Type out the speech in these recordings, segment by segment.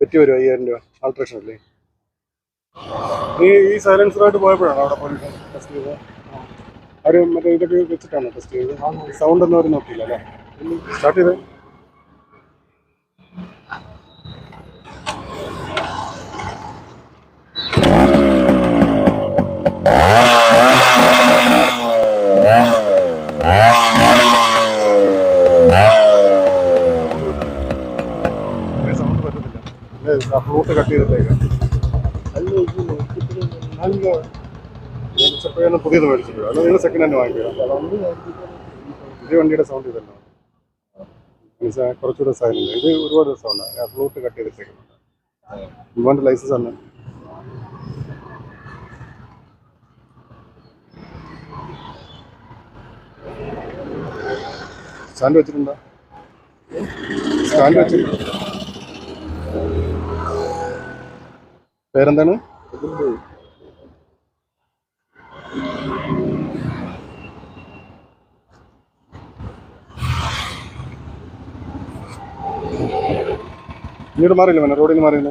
പറ്റി വരും അയ്യായിരം രൂപ. ആൾട്രേഷൻ അല്ലേ? നീ ഈ സൈലൻസറായിട്ട് പോയപ്പോഴാണ് അവിടെ പോലീസ് ടെസ്റ്റ് ചെയ്തത്? അവർ മറ്റേ ഇതൊക്കെ വെച്ചിട്ടാണ് ടെസ്റ്റ് ചെയ്തത്? സൗണ്ട് ഒന്നും അവർ നോക്കിയില്ല അല്ലേ? സ്റ്റാർട്ട് ചെയ്തേ. ഫ്ലൂട്ട് കട്ട് ചെയ്തിട്ടേക്കാം. നല്ല ചെപ്പോഴാണ് പുതിയത് മേടിച്ചത്. അല്ല നിങ്ങൾ സെക്കൻഡ് ഹാൻഡ് വാങ്ങിക്കുക. ഇത് വണ്ടിയുടെ സൗണ്ട് ഇതല്ല. കുറച്ചുകൂടെ സൈലന്റ് ഇത് ഒരുപാട് സൗണ്ട് ഫ്ലൂട്ട് കട്ട് ചെയ്തിട്ടേക്കുന്നുണ്ട് ലൈസൻസ് ആണ്. സ്റ്റാൻഡ് വെച്ചിട്ടുണ്ടോ? സ്റ്റാൻഡ് വെച്ചിട്ടുണ്ടോ പേരെന്താണ്? ഇങ്ങോട്ട് മാറിയില്ല മോനെ റോഡിൽ നിന്ന് മാറിയില്ല.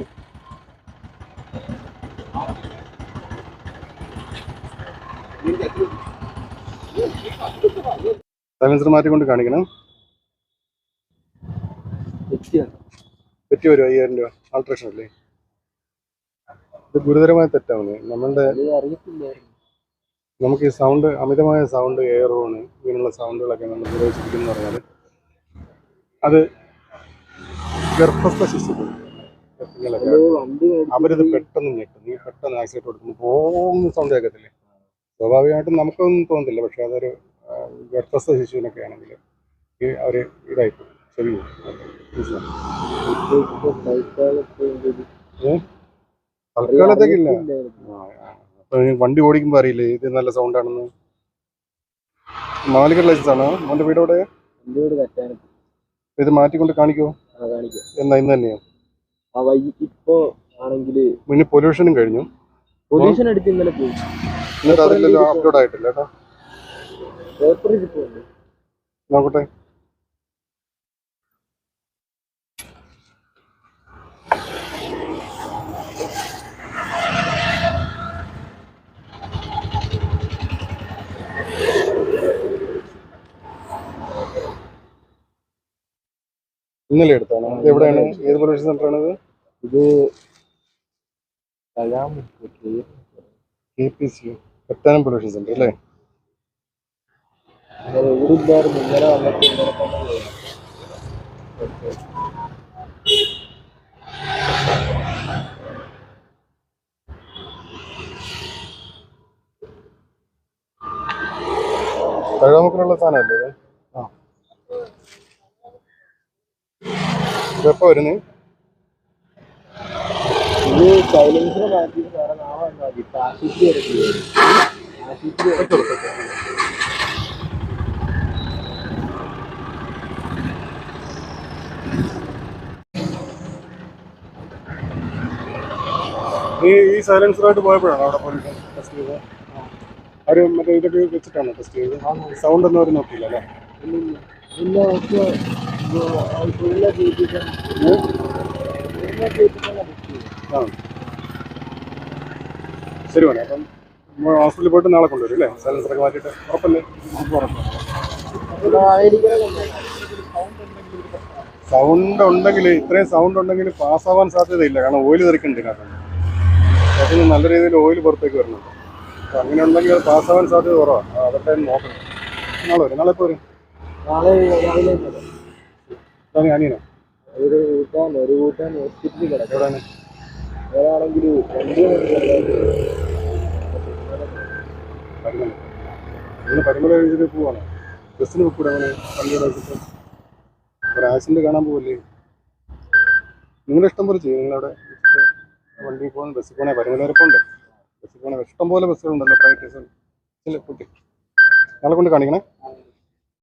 സൈലൻസർ മാറ്റിക്കൊണ്ട് കാണിക്കണം. പറ്റി വരും അയ്യായിരം രൂപ. ആൾട്രേഷൻ അല്ലേ? ഇത് ഗുരുതരമായ തെറ്റാണ്. നമ്മളുടെ നമുക്ക് ഈ സൗണ്ട് അമിതമായ സൗണ്ട് എയർ ഹോണ് ഇങ്ങനെയുള്ള സൗണ്ടുകളൊക്കെ നമ്മൾ ഉപയോഗിച്ചിരിക്കുന്നു പറഞ്ഞാൽ അത് ഗർഭസ്ഥ ശിശുക്കൾ അവരിത് പെട്ടെന്ന് ഞെട്ടും. നീ പെട്ടെന്ന് ആക്സിഡന്റ് കൊടുക്കുമ്പോൾ പോകുന്ന സൗണ്ട് കേൾക്കത്തില്ലേ? സ്വാഭാവികമായിട്ടും നമുക്കൊന്നും തോന്നുന്നില്ല പക്ഷെ അതൊരു ഗർഭസ്ഥ ശിശുവിനൊക്കെ ആണെങ്കിൽ അവർ ഇതായിപ്പോ ചെവി പോകും. വണ്ടി ഓടിക്കുമ്പോ അറിയില്ലേ? ഇത് നല്ല സൗണ്ട് ആണെന്ന്. മാലിക്കർ ലൈസൻസ് ആണോ? മോന്റെ വീട് എവിടെ വീട് തെറ്റാണ് ഇത് മാറ്റിക്കൊണ്ട് കാണിക്കോ? എന്നാ ഇന്ന് തന്നെയോ? ഇപ്പോ പിന്നെ പൊല്യൂഷനും കഴിഞ്ഞു. പൊല്യൂഷൻ എടുത്ത് ഇന്നലെ പോയി. എന്നിട്ട് അതിലെല്ലാം അപ്ലോഡ് ആയിട്ടില്ല കേട്ടോ. നോക്കട്ടെ. ഇന്നലെ എടുത്താണ് ഇത് എവിടെയാണ്? ഏത് പൊല്യൂഷൻ സെന്റർ ആണ് ഇത്? കലാം കെ പി സി പത്താനം പൊല്യൂഷൻ സെന്റർ അല്ലേ? ഇവിടെ ഇല്ലായിരുന്നു ഇന്നലെ വന്നിട്ട് ഇന്നലെ തന്നെ പോയി. സാധനമല്ലേ ഇത്? ഇതെപ്പോ വരുന്നേ? ഇത് സൈലൻസിന് മാറ്റിയിട്ട് വേറെ നാളെ വന്നാൽ മതി ആശുപത്രി വരെ. ആശുപത്രി നീ ഈ സൈലൻസറായിട്ട് പോയപ്പോഴാണ് അവിടെ പോലീസ് ടെസ്റ്റ് ചെയ്തത്? അവർ മറ്റേ ഇതൊക്കെ വെച്ചിട്ടാണ് ടെസ്റ്റ് ചെയ്തത്? സൗണ്ട് ഒന്നും അവർ നോക്കിയില്ല അല്ലേ? ഒക്കെ ശരി വേണേ അപ്പം ഹോസ്പിറ്റലിൽ പോയിട്ട് നാളെ കൊണ്ടുവരും അല്ലേ? സൈലൻസറൊക്കെ മാറ്റിയിട്ട് ഉറപ്പല്ലേ? സൗണ്ട് ഉണ്ടെങ്കിൽ ഇത്രയും സൗണ്ട് ഉണ്ടെങ്കിൽ പാസ്സാവാൻ സാധ്യതയില്ല. കാരണം ഓയിൽ തെറിക്കുന്നുണ്ട് കാരണം അതിന് നല്ല രീതിയിൽ ഓയിൽ പുറത്തേക്ക് വരുന്നുണ്ട് അപ്പം അങ്ങനെ ഉണ്ടെങ്കിൽ അത് പാസ്സാവാൻ സാധ്യത കുറവാണ് അതൊക്കെ നോക്കണം. നാളെ വരും. നാളെ ഇപ്പോൾ വരും? നാളെ വരാം. അനിയനോ ഒരു കൂട്ടാൻ ഒരു കൂട്ടാൻ ഹോസ്പിറ്റലിൽ കിടക്കും. എവിടെയാണ് ഒരാണെങ്കിൽ പരിമല നിങ്ങൾ പരിമല ഇതിൽ പോവാണ്. ബസ്സിന് പോക്കൂടെ അങ്ങനെ? ഒരു ആക്സിഡന്റ് കാണാൻ പോവില്ലേ? നിങ്ങളുടെ ഇഷ്ടം പോലെ ചെയ്യും. നിങ്ങളവിടെ വണ്ടി പോകുന്ന ബസ്സിൽ പോകണേ പരിമല വരെ പോകണ്ടേ ബസ്സിൽ പോകണേ ഇഷ്ടം പോലെ ബസ്സുകളുണ്ടല്ലോ പ്രൈവറ്റ് ബസ് കുട്ടി? ഞങ്ങളെ കൊണ്ട് കാണിക്കണേ.